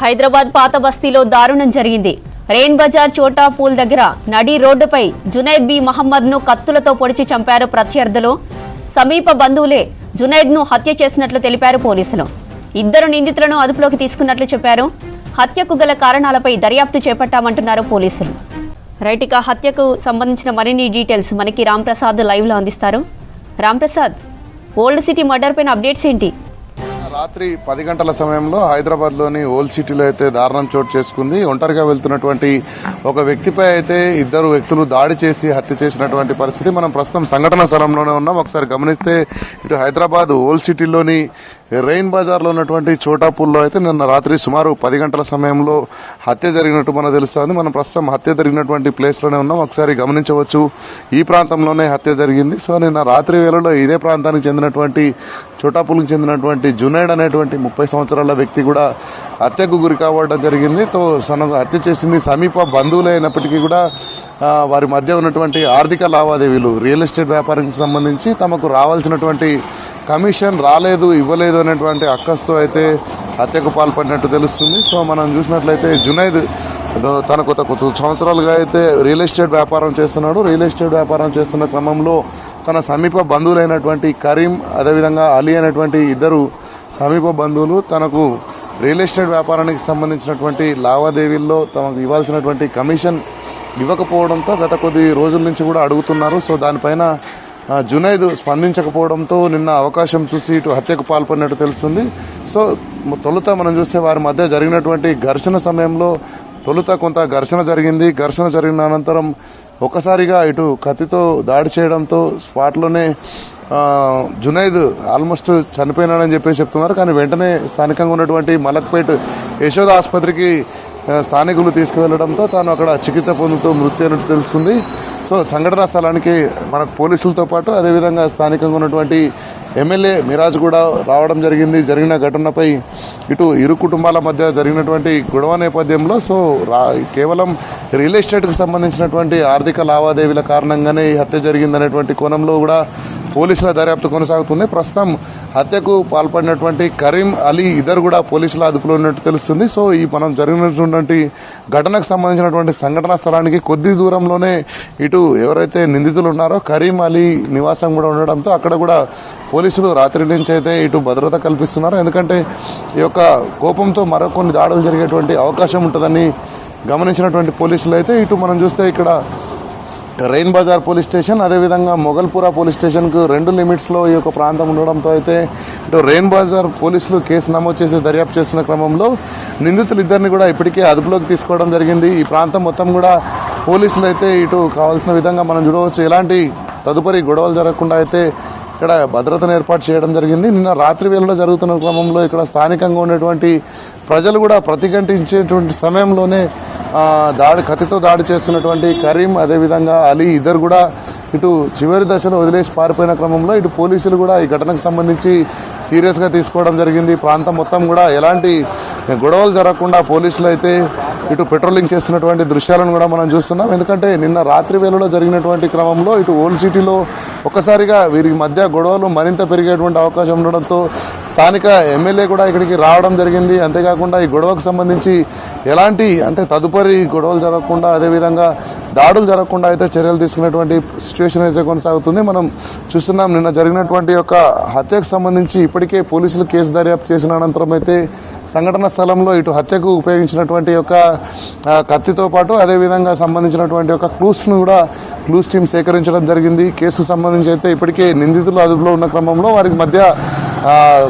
హైదరాబాద్ పాత బస్తీలో దారుణం జరిగింది. రెయిన్ బజార్ చోటా పూల్ దగ్గర నడి రోడ్డుపై జునైద్ బి మహమ్మద్ను కత్తులతో పొడిచి చంపారు ప్రత్యర్థులు. సమీప బంధువులే జునైద్ను హత్య చేసినట్లు తెలిపారు పోలీసులు. ఇద్దరు నిందితులను అదుపులోకి తీసుకున్నట్లు చెప్పారు. హత్యకు గల కారణాలపై దర్యాప్తు చేపట్టామంటున్నారు పోలీసులు. రైటిక హత్యకు సంబంధించిన మరిన్ని డీటెయిల్స్ మనకి రాంప్రసాద్ లైవ్లో అందిస్తారు. రాంప్రసాద్ ఓల్డ్ సిటీ మర్డర్ పైన అప్డేట్స్ ఏంటి? రాత్రి పది గంటల సమయంలో హైదరాబాద్లోని ఓల్డ్ సిటీలో అయితే దారుణం చోటు చేసుకుంది. ఒంటరిగా వెళ్తున్నటువంటి ఒక వ్యక్తిపై అయితే ఇద్దరు వ్యక్తులు దాడి చేసి హత్య చేసినటువంటి పరిస్థితి. మనం ప్రస్తుతం సంఘటన స్థలంలోనే ఉన్నాం. ఒకసారి గమనిస్తే ఇటు హైదరాబాద్ ఓల్డ్ సిటీలోని రెయిన్ బజార్లో ఉన్నటువంటి చోటాపూల్లో అయితే నిన్న రాత్రి సుమారు పది గంటల సమయంలో హత్య జరిగినట్టు మనకు తెలుస్తోంది. మనం ప్రస్తుతం హత్య జరిగినటువంటి ప్లేస్లోనే ఉన్నాం. ఒకసారి గమనించవచ్చు. ఈ ప్రాంతంలోనే హత్య జరిగింది. సో నిన్న రాత్రి వేళలో ఇదే ప్రాంతానికి చెందినటువంటి చోటాపూల్కి చెందినటువంటి జునైడ్ అనేటువంటి ముప్పై సంవత్సరాల వ్యక్తి కూడా హత్యకు గురి కావడం జరిగింది. తో తనకు హత్య చేసింది సమీప బంధువులే అయినప్పటికీ కూడా వారి మధ్య ఉన్నటువంటి ఆర్థిక లావాదేవీలు రియల్ ఎస్టేట్ వ్యాపారానికి సంబంధించి తమకు రావాల్సినటువంటి కమిషన్ రాలేదు ఇవ్వలేదు అనేటువంటి అక్కస్తో అయితే హత్యకు పాల్పడినట్టు తెలుస్తుంది. సో మనం చూసినట్లయితే జునైద్ తన తనకు ఒక సంవత్సరాలుగా అయితే రియల్ ఎస్టేట్ వ్యాపారం చేస్తున్నాడు. రియల్ ఎస్టేట్ వ్యాపారం చేస్తున్న క్రమంలో తన సమీప బంధువులైనటువంటి కరీం అదేవిధంగా అలీ అనేటువంటి ఇద్దరు సమీప బంధువులు తనకు రియల్ ఎస్టేట్ వ్యాపారానికి సంబంధించినటువంటి లావాదేవీల్లో తమకు ఇవ్వాల్సినటువంటి కమిషన్ ఇవ్వకపోవడంతో గత కొద్ది రోజుల నుంచి కూడా అడుగుతున్నారు. సో దానిపైన జునైద్ స్పందించకపోవడంతో నిన్న అవకాశం చూసి ఇటు హత్యకు పాల్పడినట్టు తెలుస్తుంది. సో తొలుత మనం చూస్తే వారి మధ్య జరిగినటువంటి ఘర్షణ సమయంలో తొలుత కొంత ఘర్షణ జరిగింది. ఘర్షణ జరిగిన అనంతరం ఒక్కసారిగా ఇటు కత్తితో దాడి చేయడంతో స్పాట్లోనే జునైద్ ఆల్మోస్ట్ చనిపోయినాడని చెప్పేసి చెప్తున్నారు. కానీ వెంటనే స్థానికంగా ఉన్నటువంటి మలక్పేట్ యశోద ఆసుపత్రికి స్థానికులు తీసుకువెళ్ళడంతో తాను అక్కడ చికిత్స పొందుతూ మృతి అయినట్టు తెలుస్తుంది. సో సంఘటనా స్థలానికి మనకు పోలీసులతో పాటు అదేవిధంగా స్థానికంగా ఉన్నటువంటి ఎమ్మెల్యే మిరాజ్ కూడా రావడం జరిగింది. జరిగిన ఘటనపై ఇటు ఇరు కుటుంబాల మధ్య జరిగినటువంటి గొడవ నేపథ్యంలో సో రా కేవలం రియల్ ఎస్టేట్కి సంబంధించినటువంటి ఆర్థిక లావాదేవీల కారణంగానే ఈ హత్య జరిగిందనేటువంటి కోణంలో కూడా పోలీసుల దర్యాప్తు కొనసాగుతుంది. ప్రస్తుతం హత్యకు పాల్పడినటువంటి కరీం అలీ ఇద్దరు కూడా పోలీసుల అదుపులో ఉన్నట్టు తెలుస్తుంది. సో ఈ మనం జరిగినటువంటి ఘటనకు సంబంధించినటువంటి సంఘటనా స్థలానికి కొద్ది దూరంలోనే ఇటు ఎవరైతే నిందితులు ఉన్నారో కరీం అలీ నివాసం కూడా ఉండడంతో అక్కడ కూడా పోలీసులు రాత్రి నుంచి అయితే ఇటు భద్రత కల్పిస్తున్నారు. ఎందుకంటే ఈ యొక్క కోపంతో మరొకొన్ని దాడులు జరిగేటువంటి అవకాశం ఉంటుందని గమనించినటువంటి పోలీసులు అయితే ఇటు మనం చూస్తే ఇక్కడ రెయిన్ బజార్ పోలీస్ స్టేషన్ అదేవిధంగా మొగల్పురా పోలీస్ స్టేషన్కు రెండు లిమిట్స్లో ఈ యొక్క ప్రాంతం ఉండడంతో అయితే ఇటు రెయిన్ బజార్ పోలీసులు కేసు నమోదు చేసి దర్యాప్తు చేస్తున్న క్రమంలో నిందితులు ఇద్దరిని కూడా ఇప్పటికే అదుపులోకి తీసుకోవడం జరిగింది. ఈ ప్రాంతం మొత్తం కూడా పోలీసులు అయితే ఇటు కావాల్సిన విధంగా మనం చూడవచ్చు. ఎలాంటి తదుపరి గొడవలు జరగకుండా అయితే ఇక్కడ భద్రతను ఏర్పాటు చేయడం జరిగింది. నిన్న రాత్రి వేళలో జరుగుతున్న క్రమంలో ఇక్కడ స్థానికంగా ఉన్నటువంటి ప్రజలు కూడా ప్రతిఘటించేటువంటి సమయంలోనే దాడి కత్తితో దాడి చేస్తున్నటువంటి కరీం అదేవిధంగా అలీ ఇద్దరు కూడా ఇటు చివరి దశలో వదిలేసి పారిపోయిన క్రమంలో ఇటు పోలీసులు కూడా ఈ ఘటనకు సంబంధించి సీరియస్గా తీసుకోవడం జరిగింది. ప్రాంతం మొత్తం కూడా ఎలాంటి గొడవలు జరగకుండా పోలీసులు అయితే ఇటు పెట్రోలింగ్ చేసినటువంటి దృశ్యాలను కూడా మనం చూస్తున్నాం. ఎందుకంటే నిన్న రాత్రి వేళలో జరిగినటువంటి క్రమంలో ఇటు ఓల్డ్ సిటీలో ఒక్కసారిగా వీరి మధ్య గొడవలు మరింత పెరిగేటువంటి అవకాశం ఉండడంతో స్థానిక ఎమ్మెల్యే కూడా ఇక్కడికి రావడం జరిగింది. అంతేకాకుండా ఈ గొడవకు సంబంధించి ఎలాంటి అంటే తదుపరి గొడవలు జరగకుండా అదేవిధంగా దాడులు జరగకుండా అయితే చర్యలు తీసుకునేటువంటి సిచ్యువేషన్ అయితే కొనసాగుతుంది. మనం చూస్తున్నాం నిన్న జరిగినటువంటి యొక్క హత్యకు సంబంధించి ఇప్పటికే పోలీసులు కేసు దర్యాప్తు చేసిన అనంతరం అయితే సంఘటన స్థలంలో ఇటు హత్యకు ఉపయోగించినటువంటి యొక్క కత్తితో పాటు అదేవిధంగా సంబంధించినటువంటి యొక్క క్లూస్ను కూడా క్లూస్ టీం సేకరించడం జరిగింది. కేసుకు సంబంధించి అయితే ఇప్పటికే నిందితులు అదుపులో ఉన్న క్రమంలో వారికి మధ్య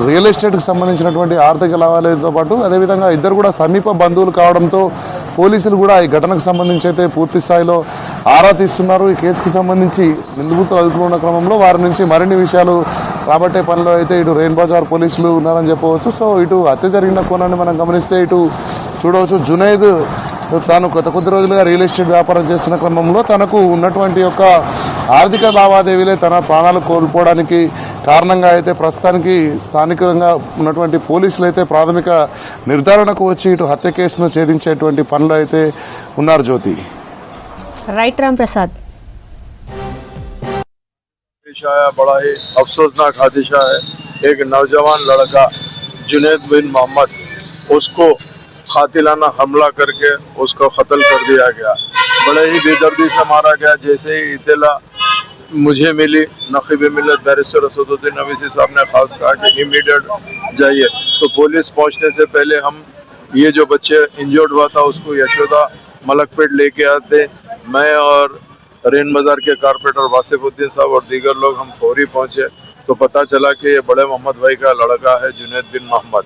రియల్ ఎస్టేట్కి సంబంధించినటువంటి ఆర్థిక లావాదేవీతో పాటు అదేవిధంగా ఇద్దరు కూడా సమీప బంధువులు కావడంతో పోలీసులు కూడా ఈ ఘటనకు సంబంధించి అయితే పూర్తి స్థాయిలో ఆరా తీస్తున్నారు. ఈ కేసుకు సంబంధించి నిందితులు అదుపులో ఉన్న క్రమంలో వారి నుంచి మరిన్ని విషయాలు రాబట్టే పనిలో అయితే ఇటు రెయిన్ బజార్ పోలీసులు ఉన్నారని చెప్పవచ్చు. సో ఇటు హత్య జరిగిన కోణాన్ని మనం గమనిస్తే ఇటు చూడవచ్చు. జునైద్ తాను కొత్త కొద్ది రోజులుగా రియల్ ఎస్టేట్ వ్యాపారం చేస్తున్న క్రమంలో తనకు ఉన్నటువంటి యొక్క ఆర్థిక లావాదేవీలే తన ప్రాణాలు కోల్పోవడానికి కారణంగా అయితే ప్రస్తుతానికి స్థానికంగా ఉన్నటువంటి పోలీసులు అయితే ప్రాథమిక నిర్ధారణకు వచ్చి ఇటు హత్య కేసును ఛేదించేటువంటి పనులు అయితే ఉన్నారు జ్యోతి రైట్ రామ్ ప్రసాద్ पेश आया बड़ा ही अफसोसनाक हादसा है एक नौजवान लड़का जुनेद बिन मोहम्मद उसको कातिलाना हमला करके उसको कत्ल कर दिया गया बड़े ही बेदर्दी से मारा गया जैसे ही इतला मुझे मिली नकीब मिलत बैरिस्टर असदुद्दीन अवीसी साहब ने खास कहा कि इमीडिएट जाइए। तो पुलिस पहुँचने से पहले हम ये जो बच्चे इंजर्ड हुआ था, उसको यशोदा मलकपेट लेके आते। मैं और रेन बाज़ार के कारपेटर वासिफुद्दीन साहब और दीगर लोग हम फौरी पहुँचे। तो पता चला कि ये बड़े मोहम्मद भाई का लड़का है, जुनैद बिन मोहम्मद।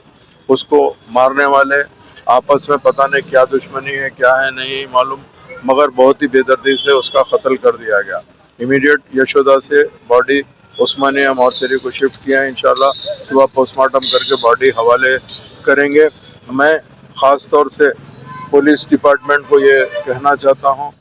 उसको मारने वाले, आपस में पता नहीं क्या दुश्मनी है, क्या है, नहीं मालूम। मगर बहुत ही बेदर्दी से उसका कत्ल कर दिया गया। इमीडिएट यशोदा से बॉडी उस्मानिया मॉर्चरी को शिफ्ट किया है इनशाला सुबह पोस्टमार्टम करके बॉडी हवाले करेंगे। मैं ख़ास तौर से पुलिस डिपार्टमेंट को ये कहना चाहता हूँ